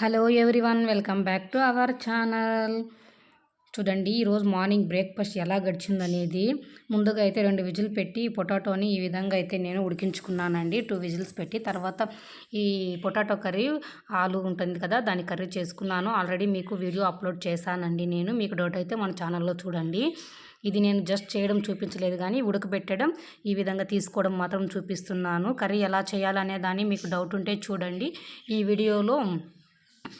Hello everyone welcome back to our channel. చూడండి ఈరోజు morning breakfast ఎలా గడిచిందనేది. ముందుగా అయితే రెండు విజిల్ పెట్టి పొటాటోని ఈ విధంగా అయితే నేను ఉడికించుకున్నానండి. టూ విజిల్స్ పెట్టి తర్వాత ఈ పొటాటో కర్రీ ఆలు ఉంటుంది కదా దాని కర్రీ చేసుకున్నాను. ఆల్రెడీ మీకు వీడియో అప్లోడ్ చేశానండి నేను. మీకు డౌట్ అయితే మన ఛానల్లో చూడండి. ఇది నేను జస్ట్ చేయడం చూపించలేదు కానీ ఉడకబెట్టడం ఈ విధంగా తీసుకోవడం మాత్రం చూపిస్తున్నాను. కర్రీ ఎలా చేయాలనే దాన్ని మీకు డౌట్ ఉంటే చూడండి. ఈ వీడియోలో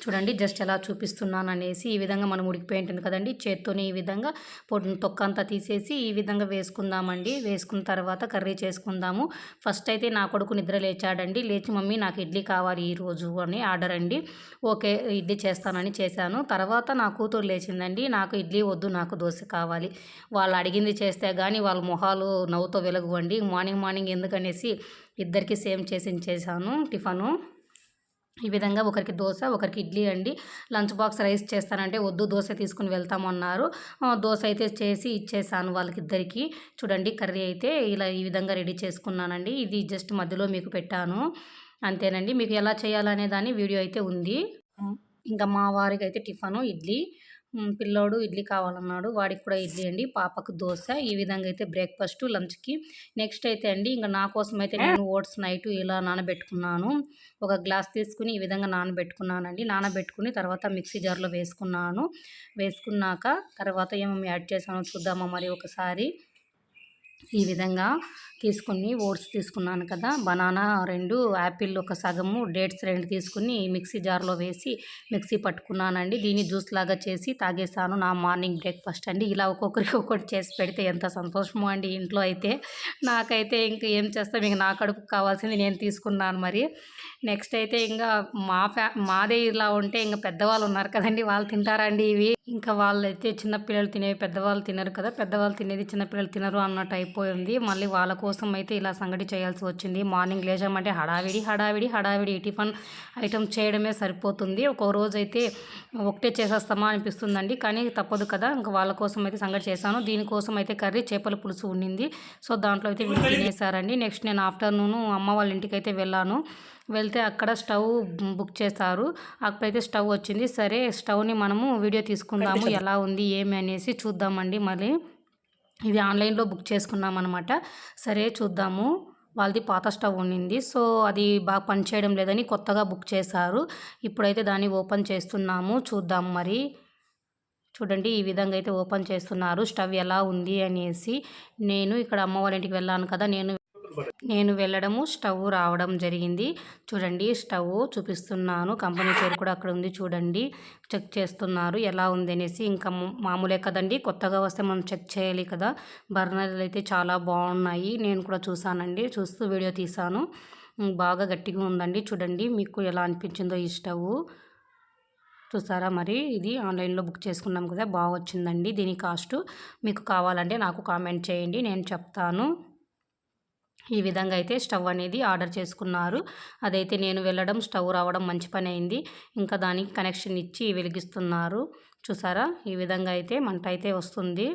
చూడండి జస్ట్ ఎలా చూపిస్తున్నాను అనేసి ఈ విధంగా మనం ఉడికిపోయి ఉంటుంది కదండి. చేత్తోని ఈ విధంగా పొట్టు తొక్క అంతా తీసేసి ఈ విధంగా వేసుకుందామండి. వేసుకున్న తర్వాత కర్రీ చేసుకుందాము. ఫస్ట్ అయితే నా కొడుకు నిద్ర లేచాడండి. లేచి మమ్మీ నాకు ఇడ్లీ కావాలి ఈరోజు అని ఆర్డర్ అండి. ఓకే ఇడ్లీ చేస్తానని చేశాను. తర్వాత నా కూతురు లేచిందండి. నాకు ఇడ్లీ వద్దు నాకు దోశ కావాలి. వాళ్ళు అడిగింది చేస్తే కానీ వాళ్ళ మొహాలు నవ్వుతో వెలగవండి. మార్నింగ్ మార్నింగ్ ఎందుకనేసి ఇద్దరికి సేమ్ చేసి చేశాను టిఫను. ఈ విధంగా ఒకరికి దోశ ఒకరికి ఇడ్లీ అండి. లంచ్ బాక్స్ రైస్ చేస్తానంటే వద్దు దోశ తీసుకుని వెళ్తామన్నారు దోశ అయితే చేసి ఇచ్చేసాను వాళ్ళకి ఇద్దరికి చూడండి కర్రీ అయితే ఇలా ఈ విధంగా రెడీ చేసుకున్నానండి. ఇది జస్ట్ మధ్యలో మీకు పెట్టాను. అంతేనండి. మీకు ఎలా చేయాలనే దాని వీడియో అయితే ఉంది. ఇంకా మా వారికి అయితే టిఫను ఇడ్లీ పిల్లోడు ఇడ్లీ కావాలన్నాడు వాడికి కూడా ఇడ్లీ అండి పాపకు దోశ ఈ విధంగా అయితే బ్రేక్ఫాస్ట్ లంచ్కి. నెక్స్ట్ అయితే అండి ఇంకా నా కోసం అయితే నేను ఓట్స్ నైట్ ఇలా నానబెట్టుకున్నాను. ఒక గ్లాస్ తీసుకుని ఈ విధంగా నానబెట్టుకున్నానండి. నానబెట్టుకుని తర్వాత మిక్సీ జార్లో వేసుకున్నాను. వేసుకున్నాక తర్వాత ఏమేమి యాడ్ చేశానో చూద్దామా మరి ఒకసారి. ఈ విధంగా తీసుకుని ఓట్స్ తీసుకున్నాను కదా. బనానా రెండు యాపిల్ ఒక సగము డేట్స్ రెండు తీసుకుని మిక్సీ జార్లో వేసి మిక్సీ పట్టుకున్నానండి. దీన్ని జ్యూస్ లాగా చేసి తాగేసాను నా మార్నింగ్ బ్రేక్ఫాస్ట్ అండి. ఇలా ఒక్కొక్కరికి ఒక్కొక్కటి చేసి పెడితే ఎంత సంతోషమో అండి ఇంట్లో అయితే. నాకైతే ఇంకా ఏం చేస్తాం? ఇంక నా కడుపు కావాల్సింది నేను తీసుకున్నాను మరి. నెక్స్ట్ అయితే ఇంకా మా ఫ్యా మాదే ఇలా ఉంటే ఇంకా పెద్దవాళ్ళు ఉన్నారు కదండి. వాళ్ళు తింటారండి ఇవి? ఇంకా వాళ్ళైతే చిన్నపిల్లలు తినేవి పెద్దవాళ్ళు తినరు కదా. పెద్దవాళ్ళు తినేది చిన్నపిల్లలు తినరు అన్న టైప్ అయిపోయింది. మళ్ళీ వాళ్ళ కోసం అయితే ఇలా సంగటి చేయాల్సి వచ్చింది. మార్నింగ్ లేచామంటే హడావిడి హడావిడి హడావిడి టిఫిన్ ఐటమ్ చేయడమే సరిపోతుంది. ఒక రోజు అయితే ఒకటే చేసేస్తామా అనిపిస్తుందండి. కానీ తప్పదు కదా. ఇంకా వాళ్ళ కోసం అయితే సంగటి చేశాను. దీనికోసం అయితే కర్రీ చేపల పులుసు ఉండింది. సో దాంట్లో అయితే వీళ్ళు తినేసారండి నెక్స్ట్ నేను ఆఫ్టర్నూన్ అమ్మ వాళ్ళ ఇంటికి అయితే వెళ్ళాను. వెళ్తే అక్కడ స్టవ్ బుక్ చేస్తారు అక్కడైతే స్టవ్ వచ్చింది. సరే స్టవ్ని మనము వీడియో తీసుకుందాము. ఎలా ఉంది ఏమి అనేసి చూద్దామండి మళ్ళీ. ఇది ఆన్లైన్లో బుక్ చేసుకున్నాం అనమాట సరే చూద్దాము. వాళ్ళది పాత స్టవ్ ఉండింది సో అది బాగా పనిచేయడం లేదని కొత్తగా బుక్ చేశారు. ఇప్పుడైతే దాన్ని ఓపెన్ చేస్తున్నాము. చూద్దాం మరి. చూడండి ఈ విధంగా అయితే ఓపెన్ చేస్తున్నారు. స్టవ్ ఎలా ఉంది అనేసి నేను ఇక్కడ అమ్మ వాళ్ళ ఇంటికి వెళ్ళాను కదా నేను నేను వెళ్ళడము స్టవ్ రావడం జరిగింది. చూడండి స్టవ్ చూపిస్తున్నాను. కంపెనీ పేరు కూడా అక్కడ ఉంది చూడండి. చెక్ చేస్తున్నారు. ఎలా ఉంది అనేసి ఇంకా మామూలే కదండి. కొత్తగా వస్తే మనం చెక్ చేయాలి కదా. బర్నర్లు అయితే చాలా బాగున్నాయి. నేను కూడా చూసానండి. చూస్తూ వీడియో తీసాను బాగా గట్టిగా ఉందండి. చూడండి మీకు ఎలా అనిపించిందో ఈ స్టవ్ చూసారా మరి? ఇది ఆన్లైన్లో బుక్ చేసుకున్నాం కదా. బాగా వచ్చిందండి దీని కాస్ట్. మీకు కావాలంటే నాకు కామెంట్ చేయండి. నేను చెప్తాను. ఈ విధంగా అయితే స్టవ్ అనేది ఆర్డర్ చేసుకున్నారు. అదైతే నేను వెళ్ళడం స్టవ్ రావడం మంచి పని అయింది. ఇంకా దానికి కనెక్షన్ ఇచ్చి వెలిగిస్తున్నారు. చూసారా? ఈ విధంగా అయితే మంట అయితే వస్తుంది.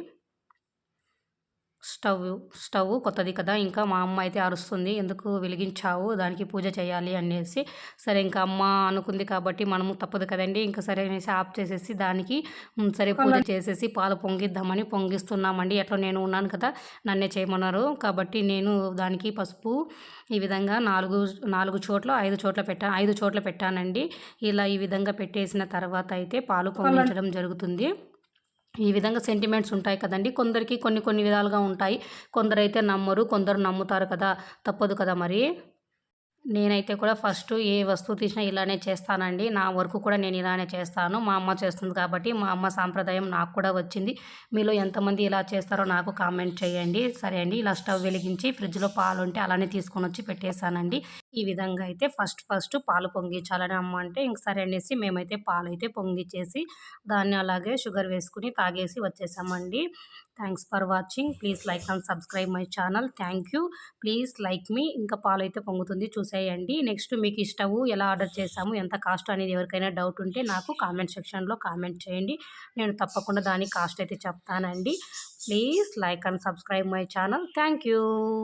స్టవ్ స్టవ్ కొత్తది కదా ఇంకా మా అమ్మ అయితే అరుస్తుంది ఎందుకు వెలిగించావు దానికి పూజ చేయాలి అనేసి. సరే ఇంకా అమ్మ అనుకుంది కాబట్టి మనము తప్పదు కదండి ఇంకా సరే అనేసి ఆఫ్ చేసేసి దానికి సరే పూజ చేసేసి పాలు పొంగిద్దామని పొంగిస్తున్నామండి. ఎట్లా నేను ఉన్నాను కదా నన్నే చేయమన్నారు. కాబట్టి నేను దానికి పసుపు ఈ విధంగా నాలుగు నాలుగు చోట్ల ఐదు చోట్ల పెట్టా ఐదు చోట్ల పెట్టానండి. ఇలా ఈ విధంగా పెట్టేసిన తర్వాత అయితే పాలు పొంగించడం జరుగుతుంది. ఈ విధంగా సెంటిమెంట్స్ ఉంటాయి కదండి. కొందరికి కొన్ని కొన్ని విధాలుగా ఉంటాయి. కొందరైతే నమ్మరు కొందరు నమ్ముతారు కదా. తప్పదు కదా మరి? నేనైతే కూడా ఫస్ట్ ఏ వస్తువు తీసినా ఇలానే చేస్తానండి. నా వర్క్ కూడా నేను ఇలానే చేస్తాను. మా అమ్మ చేస్తుంది కాబట్టి మా అమ్మ సాంప్రదాయం నాకు కూడా వచ్చింది. మీలో ఎంతమంది ఇలా చేస్తారో నాకు కామెంట్ చేయండి. సరే అండి. ఇలా స్టవ్ వెలిగించి ఫ్రిడ్జ్లో పాలు ఉంటే అలానే తీసుకొని వచ్చి పెట్టేశానండి. ఈ విధంగా అయితే ఫస్ట్ ఫస్ట్ పాలు పొంగించాలని అమ్మ అంటే ఇంక సరే అనేసి మేమైతే పాలు అయితే పొంగిచ్చేసి దాన్ని అలాగే షుగర్ వేసుకుని తాగేసి వచ్చేసామండి. Thanks for watching. Please like and subscribe my channel. Thank you. Please like me. ఇంకా పాలు అయితే పొంగుతుంది చూసేయండి. నెక్స్ట్ మీకు ఇష్టము ఎలా ఆర్డర్ చేసాము ఎంత కాస్ట్ అనేది ఎవరికైనా డౌట్ ఉంటే నాకు కామెంట్ సెక్షన్లో కామెంట్ చేయండి. నేను తప్పకుండా దాని కాస్ట్ అయితే చెప్తానండి. Please like and subscribe my channel. Thank you.